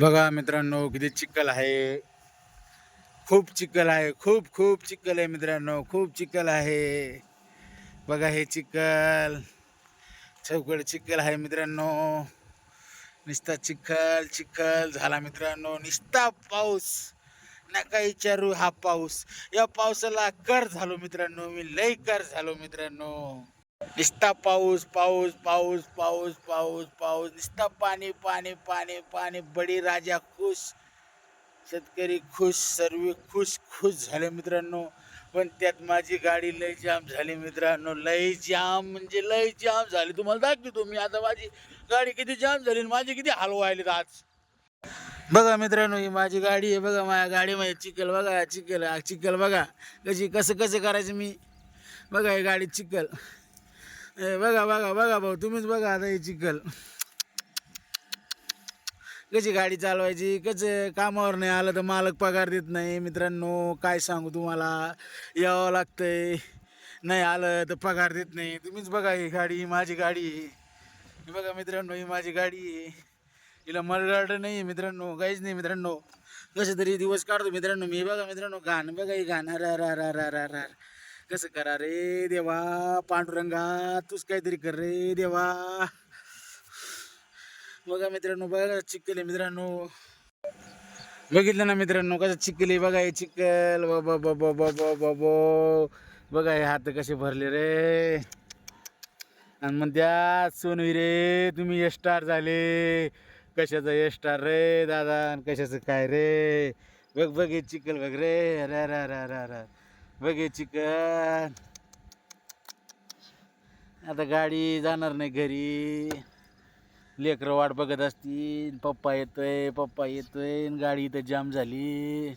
बघा मित्रांनो किती चिखल आहे. खूप चिखल आहे खूप खूप चिखल आहे मित्रांनो खूप चिखल आहे. बघा हे चिखल. चौकड चिखल आहे मित्रांनो. निस्ता चिखल चिखल झाला मित्रांनो. निस्ता पाऊस. नका विचारू हा पाऊस. या पावसाला कर झालो मित्रांनो मी लय कर झालो मित्रांनो. निस्ता पाऊस पाऊस पाऊस पाऊस पाऊस पाऊस. निस्ता पाणी पाणी पाणी पाणी. बडी राजा खुश शेतकरी खुश सर्व खुश खुश झाले मित्रांनो. पण त्यात माझी गाडी लय जाम झाली मित्रांनो. लय जाम म्हणजे लय जाम झाली. तुम्हाला दाखवतो मी आता माझी गाडी किती जाम झाली आणि माझी किती हाल व्हायलेत आज. बघा मित्रांनो ही माझी गाडी आहे. बघा माझ्या गाडीमध्ये चिखल. बघा चिखल. चिखल बघा. कशी कसं कसं करायचं मी? बघा ही गाडी चिखल. ए, बघा बघा बघा भाऊ तुम्हीच बघा आता ही चिखल. कशी गाडी चालवायची कसं कामावर नाही आलं तर मालक पगार देत नाही. मित्रांनो काय सांगू तुम्हाला? यावं लागतंय. नाही आलं तर पगार देत नाही. तुम्हीच बघा ही गाडी माझी गाडी. आहे. बघा मित्रांनो ही माझी गाडी आहे. हिला मरगाड नाही आहे मित्रांनो काहीच नाही मित्रांनो. कसं तरी दिवस काढतो मित्रांनो मी. बघा मित्रांनो घाण बघा ही घाण. रा रा रा रा रा रा कसं करा रे देवा? पांडुरंगा तूच काहीतरी कर रे देवा. बघा मित्रांनो बघा चिक्कल आहे मित्रांनो. बघितलं ना मित्रांनो कसं चिक्कल बघा हे चिक्कल. बाबा बाबा बाबा बाबा बघा हे हात कसे भरले रे. आणि मग त्या सोनवी रे तुम्ही स्टार झाले. कशाचं स्टार रे दादा? आणि कशाचं काय रे? बघ बघ हे चिकल बघ रे रा रा रा रा. बघे चिकन. आता गाडी जाणार नाही घरी. लेकरं वाट बघत असतील. पप्पा येतोय पप्पा येतोय. गाडी इथं जाम झाली.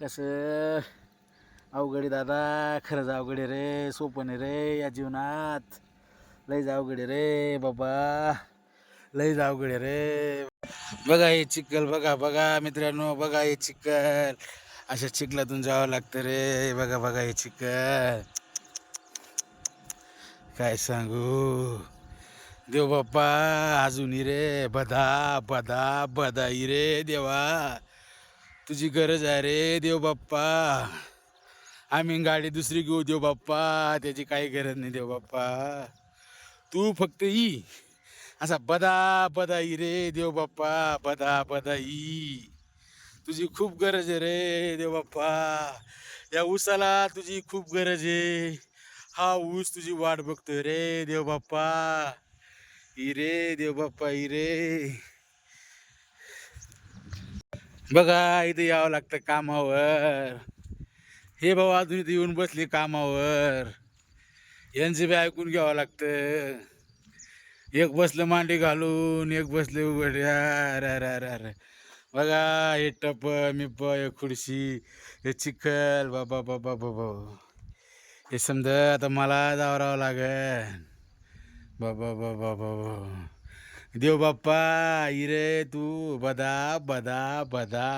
कसं? अवघड आहे दादा. खरंच अवघड आहे रे. सोपं नाही रे या जीवनात. लयच अवघड आहे रे बाबा. लयच अवघड आहे रे. बघा हे चिखल बघा बघा मित्रांनो बघा हे चिखल अशा चिखलातून जावं लागतं रे. बघा बघा हे चिखल. काय सांगू? देव बाप्पा अजूनही रे. बदा बदा बदाई रे देवा. तुझी गरज आहे रे देव बाप्पा. आम्ही गाडी दुसरी घेऊ देव बाप्पा. त्याची काही गरज नाही देव बाप्पा. तू फक्त ई असा बदा बदाई रे देव बाप्पा. बदा बदाई. तुझी खूप गरज आहे रे देव बाप्पा या ऊसाला तुझी खूप गरज आहे. हा ऊस तुझी वाट बघतोय रे देव बाप्पा ई रे देव बाप्पा ई रे. बघा इथं यावं लागतं कामावर. हे भाऊ अजून इथे येऊन बसले कामावर. यांचं बी ऐकून घ्यावं लागतं. एक बसलं मांडी घालून एक बसले उघड्या. रा रा रा रा. बघा हे टप मिप हे खुर्शी हे चिखल बाबा बाबा बाबा हे समजा आता मला जावरावं लागेल. बाबा बाबा बाबा देव बाप्पा इरे तू बदा बदा बदा.